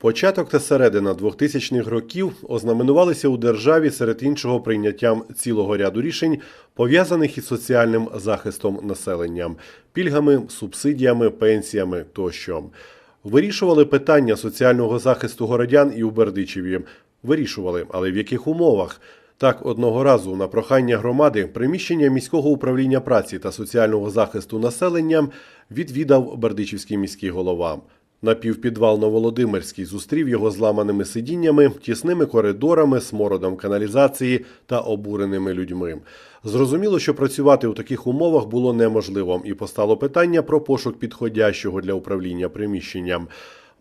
Початок та середина 2000-х років ознаменувалися у державі серед іншого прийняттям цілого ряду рішень, пов'язаних із соціальним захистом населення, пільгами, субсидіями, пенсіями тощо. Вирішували питання соціального захисту городян і у Бердичеві. Вирішували, але в яких умовах? Так, одного разу на прохання громади приміщення міського управління праці та соціального захисту населення відвідав Бердичівський міський голова. Напівпідвал Новолодимирський зустрів його зламаними сидіннями, тісними коридорами, смородом каналізації та обуреними людьми. Зрозуміло, що працювати у таких умовах було неможливо, і постало питання про пошук підходящого для управління приміщенням.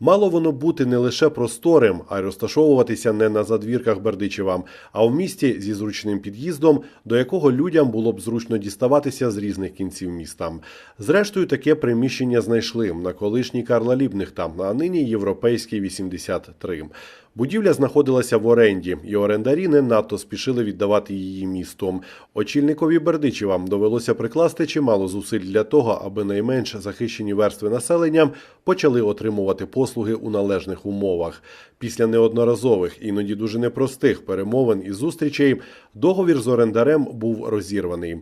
Мало воно бути не лише просторим, а й розташовуватися не на задвірках Бердичева, а в місті зі зручним під'їздом, до якого людям було б зручно діставатися з різних кінців міста. Зрештою, таке приміщення знайшли на колишній Карла Лібнихта, а нині європейський 83. Будівля знаходилася в оренді, і орендарі не надто спішили віддавати її місту. Очільникові Бердичева довелося прикласти чимало зусиль для того, аби найменш захищені верстви населення почали отримувати послуги у належних умовах. Після неодноразових, іноді дуже непростих перемовин і зустрічей договір з орендарем був розірваний.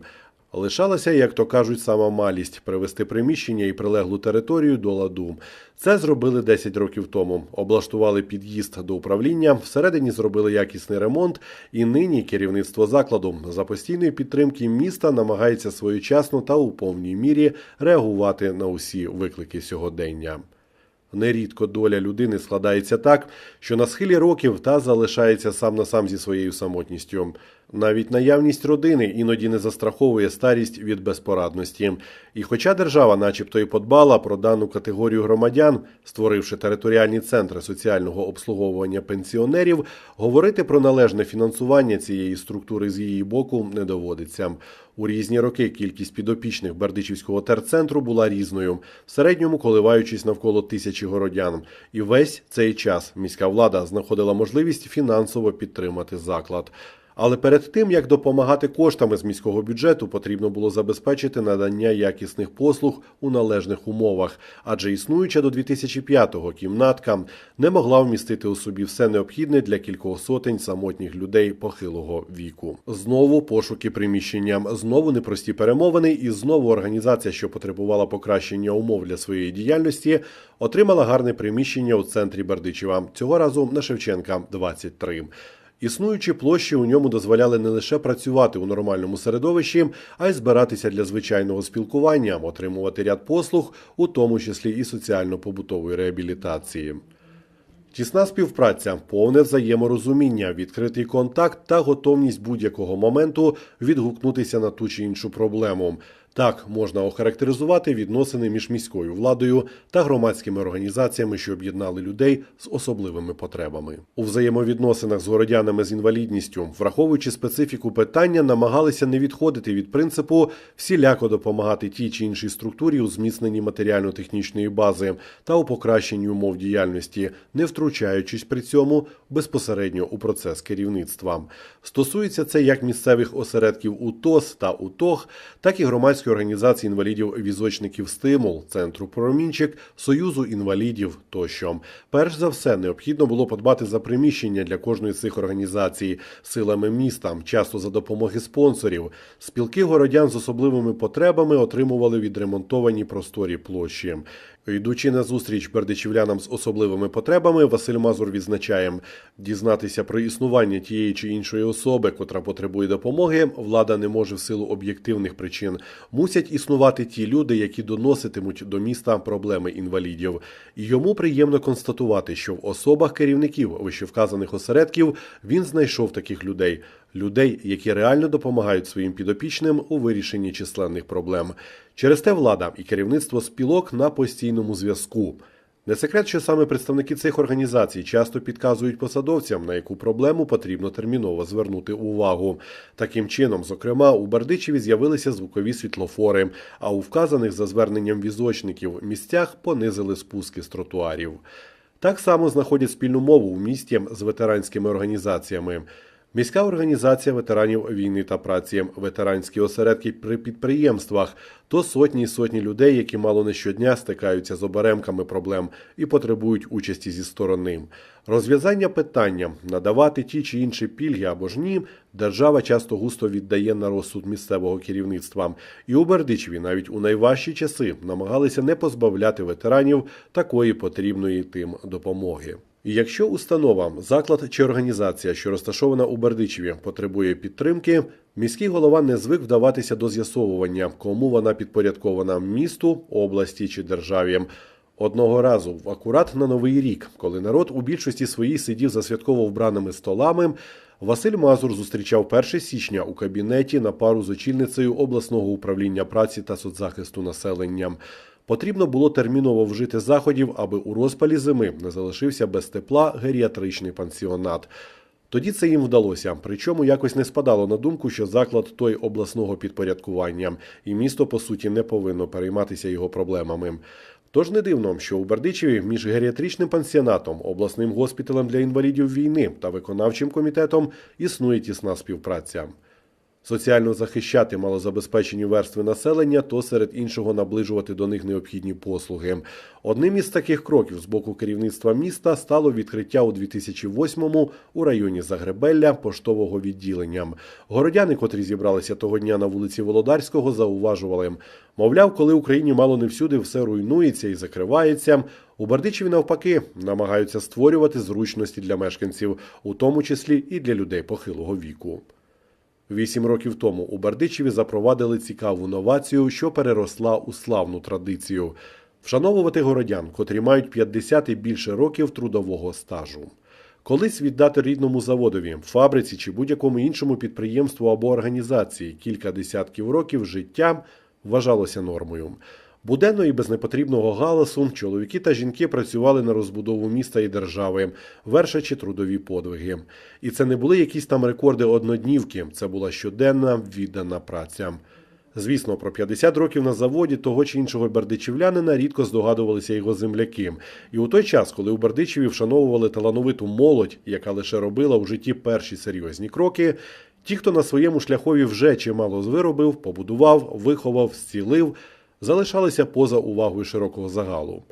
Лишалася, як то кажуть, сама малість привести приміщення і прилеглу територію до ладу. Це зробили 10 років тому. Облаштували під'їзд до управління, всередині зробили якісний ремонт, і нині керівництво закладу за постійної підтримки міста намагається своєчасно та у повній мірі реагувати на усі виклики сьогодення. Нерідко доля людини складається так, що на схилі років та залишається сам на сам зі своєю самотністю. Навіть наявність родини іноді не застраховує старість від безпорадності. І хоча держава, начебто, і подбала про дану категорію громадян, створивши територіальні центри соціального обслуговування пенсіонерів, говорити про належне фінансування цієї структури з її боку не доводиться. У різні роки кількість підопічних Бердичівського терцентру була різною, в середньому коливаючись навколо тисячі городян. І весь цей час міська влада знаходила можливість фінансово підтримати заклад. Але перед тим як допомагати коштами з міського бюджету, потрібно було забезпечити надання якісних послуг у належних умовах, адже існуюча до 2005-го кімнатка не могла вмістити у собі все необхідне для кількох сотень самотніх людей похилого віку. Знову пошуки приміщення, знову непрості перемовини, і знову організація, що потребувала покращення умов для своєї діяльності, отримала гарне приміщення у центрі Бердичева. Цього разу на Шевченка 23. Існуючі площі у ньому дозволяли не лише працювати у нормальному середовищі, а й збиратися для звичайного спілкування, отримувати ряд послуг, у тому числі і соціально-побутової реабілітації. Тісна співпраця, повне взаєморозуміння, відкритий контакт та готовність будь-якого моменту відгукнутися на ту чи іншу проблему. Так можна охарактеризувати відносини між міською владою та громадськими організаціями, що об'єднали людей з особливими потребами. У взаємовідносинах з городянами з інвалідністю, враховуючи специфіку питання, намагалися не відходити від принципу всіляко допомагати тій чи іншій структурі у зміцненні матеріально-технічної бази та у покращенні умов діяльності, не втручаючись при цьому безпосередньо у процес керівництва. Стосується це як місцевих осередків УТОС та УТОГ, так і громадської організації інвалідів-візочників Стимул, центру Промінчик, Союзу інвалідів тощо. Перш за все, необхідно було подбати за приміщення для кожної з цих організацій силами міста, часто за допомоги спонсорів. Спілки городян з особливими потребами отримували відремонтовані просторі площі. Йдучи на зустріч бердичівлянам з особливими потребами, Василь Мазур відзначає, дізнатися про існування тієї чи іншої особи, котра потребує допомоги, влада не може в силу об'єктивних причин. Мусять існувати ті люди, які доноситимуть до міста проблеми інвалідів. Йому приємно констатувати, що в особах керівників вищевказаних осередків він знайшов таких людей. Людей, які реально допомагають своїм підопічним у вирішенні численних проблем. Через те влада і керівництво спілок на постійному зв'язку. Не секрет, що саме представники цих організацій часто підказують посадовцям, на яку проблему потрібно терміново звернути увагу. Таким чином, зокрема, у Бердичеві з'явилися звукові світлофори, а у вказаних за зверненням візочників місцях понизили спуски з тротуарів. Так само знаходять спільну мову в місті з ветеранськими організаціями. Міська організація ветеранів війни та праці, ветеранські осередки при підприємствах то сотні і сотні людей, які мало не щодня стикаються з оберемками проблем і потребують участі зі сторони. Розв'язання питання надавати ті чи інші пільги або ж ні, держава часто густо віддає на розсуд місцевого керівництва. І у Бердичеві навіть у найважчі часи намагалися не позбавляти ветеранів такої потрібної тим допомоги. Якщо установа, заклад чи організація, що розташована у Бердичеві, потребує підтримки, міський голова не звик вдаватися до з'ясовування, кому вона підпорядкована місту, області чи державі. Одного разу, акурат на новий рік, коли народ у більшості своїй сидів за святково вбраними столами, Василь Мазур зустрічав 1 січня у кабінеті на пару з очільницею обласного управління праці та соцзахисту населення. Потрібно було терміново вжити заходів, аби у розпалі зими не залишився без тепла геріатричний пансіонат. Тоді це їм вдалося, причому якось не спадало на думку, що заклад той обласного підпорядкування, і місто по суті не повинно перейматися його проблемами. Тож не дивно, що у Бердичеві між геріатричним пансіонатом, обласним госпіталем для інвалідів війни та виконавчим комітетом існує тісна співпраця. Соціально захищати малозабезпечені верстви населення, то серед іншого наближувати до них необхідні послуги. Одним із таких кроків з боку керівництва міста стало відкриття у 2008-му у районі Загребелля поштового відділення. Городяни, котрі зібралися того дня на вулиці Володарського, зауважували. Мовляв, коли Україні мало не всюди все руйнується і закривається. У Бердичеві навпаки намагаються створювати зручності для мешканців, у тому числі і для людей похилого віку. Вісім років тому у Бердичеві запровадили цікаву новацію, що переросла у славну традицію вшановувати городян, котрі мають 50 і більше років трудового стажу. Колись віддати рідному заводові, фабриці чи будь-якому іншому підприємству або організації кілька десятків років життя вважалося нормою. Буденно і без непотрібного галасу чоловіки та жінки працювали на розбудову міста і держави, вершачи трудові подвиги. І це не були якісь там рекорди одноднівки, це була щоденна віддана праця. Звісно, про 50 років на заводі того чи іншого бердичівлянина рідко здогадувалися його земляки. І у той час, коли у Бердичеві вшановували талановиту молодь, яка лише робила у житті перші серйозні кроки, ті, хто на своєму шляхові вже чимало звиробив, побудував, виховав, зцілив, залишалися поза увагою широкого загалу.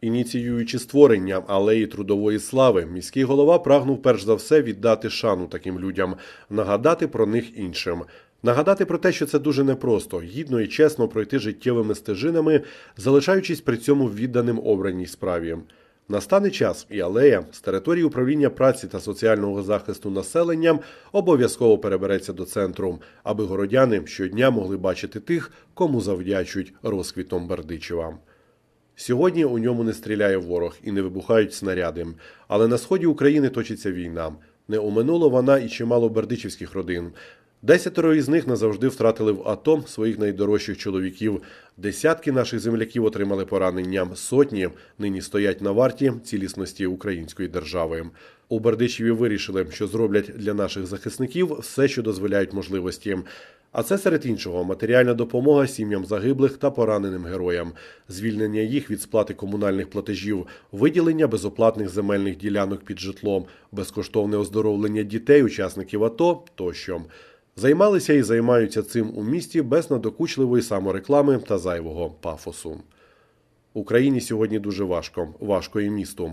Ініціюючи створення алеї трудової слави, міський голова прагнув перш за все віддати шану таким людям, нагадати про них іншим. Нагадати про те, що це дуже непросто, гідно і чесно пройти життєвими стежинами, залишаючись при цьому відданим обраній справі. Настане час, і алея з території управління праці та соціального захисту населення обов'язково перебереться до центру, аби городяни щодня могли бачити тих, кому завдячують розквітом Бердичева. Сьогодні у ньому не стріляє ворог і не вибухають снаряди. Але на сході України точиться війна. Не оминуло вона і чимало бердичівських родин. Десятеро із них назавжди втратили в АТО своїх найдорожчих чоловіків. Десятки наших земляків отримали поранення. Сотні нині стоять на варті цілісності української держави. У Бердичеві вирішили, що зроблять для наших захисників все, що дозволяють можливості. А це серед іншого матеріальна допомога сім'ям загиблих та пораненим героям, звільнення їх від сплати комунальних платежів, виділення безоплатних земельних ділянок під житлом, безкоштовне оздоровлення дітей, учасників АТО тощо. Займалися і займаються цим у місті без надокучливої самореклами та зайвого пафосу. Україні сьогодні дуже важко, важко і місту.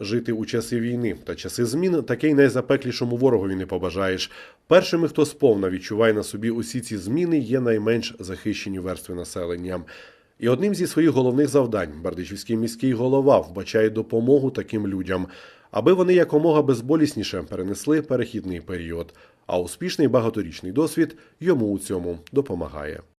Жити у часи війни та часи змін таке й найзапеклішому ворогові не побажаєш. Першими, хто сповна відчуває на собі усі ці зміни, є найменш захищені верстви населення. І одним зі своїх головних завдань Бердичівський міський голова вбачає допомогу таким людям, аби вони якомога безболісніше перенесли перехідний період. А успішний багаторічний досвід йому у цьому допомагає.